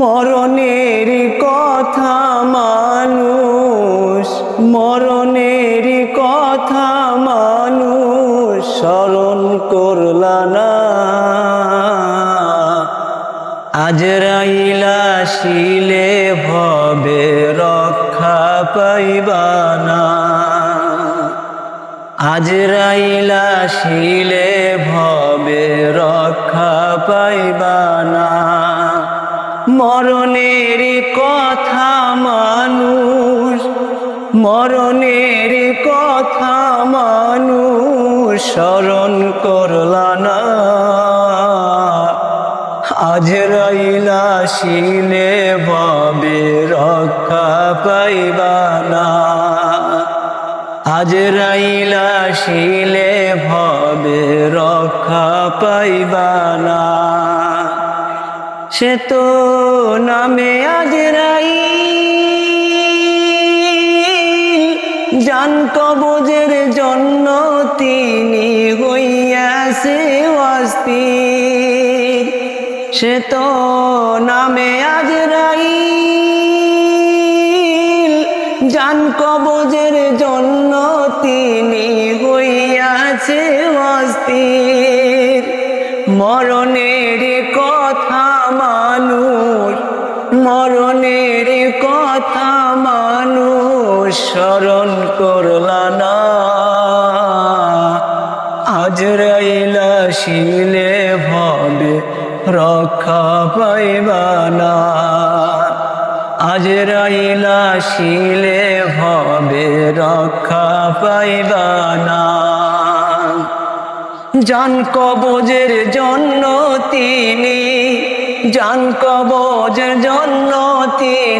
মরণের কথা মানুষ, মরণের কথা মানুষ স্মরণ করলা না। আজ রাইলা শিলে ভবে রক্ষা পাইবানা আজ রাইলা শিলে ভবে রক্ষা পাইবানা মানুষ, মরণের কথা মানুষ স্মরণ করলা না। আজ রাইলা শিলে ভবে রক্ষা পাইবানা আজ রাইলা শিলে ভবে রক্ষা পাইবানা সে তো নামে আজ রাই জান কবজের জন্য তিনি হইয়াছে অস্থির। সে তো নামে আজ রাই জান কবজের স্মরণ করলা না। আজ রাইলা শিলে ভবে রক্ষা পাইবানা আজ রাইলা শিলে ভবে রক্ষা পাইবানা জান কবজের জন্য তিনি, জান কবজের জন্য তিনি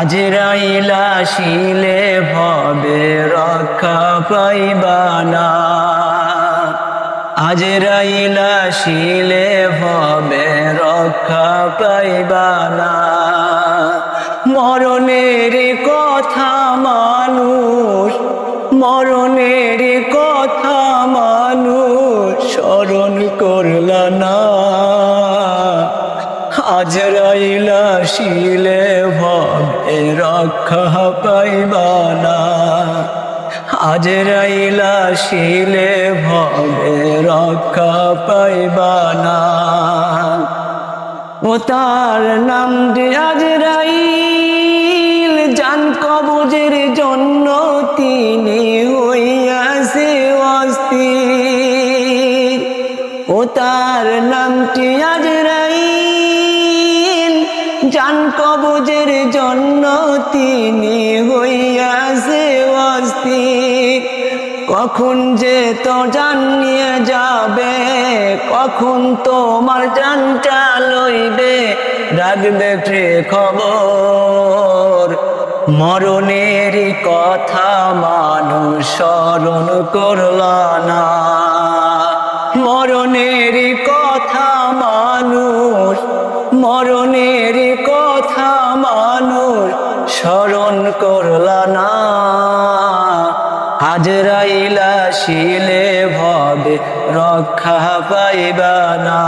আজ রাইলা শিলে ভবে রক্ষা পাইবানা। আজ রাইলা শিলে ভবে রক্ষা পাইবানা। মরণের কথা মানুষ, মরণের কথা মানুষ স্মরণ করলা না। আজ রাইলা শিলে ভবে রক্ষা পাইবানা আজ রাইলা শিলে ভবে রক্ষা পাইবানা ও তার নাম যে আজ রাইল, জান কবজের জন্য তিনি হইয়াছে অস্থির। ও তার নামটি আজ রাইল জান কবজের জন্য তিনি হইয়াছে অস্থির। কখন যে তো জানিয়ে যাবে, কখন তোমার জানটা লইবে রাখবে ফে খবর। মরণের কথা মানুষ স্মরণ করল না। মরণের কথা মানুষ মরণের কথা মানুষ স্মরণ করলা না। হাজরাইলা শিলে ভবে রক্ষা পাইবানা না।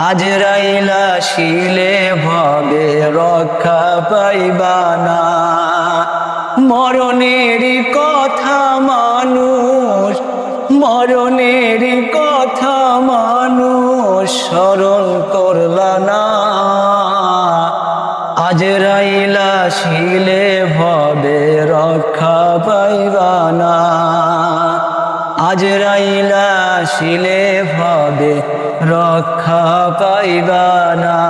হাজরাইলা শিলে ভবে রক্ষা পাইবানা মরণের কথা মানুষ, মরণের কথা মানুষ স্মরণ আজ রাইলা শিলে ভবে রক্ষা পাইবানা আজ রাইলা শিলে ভবে রক্ষা পাইবানা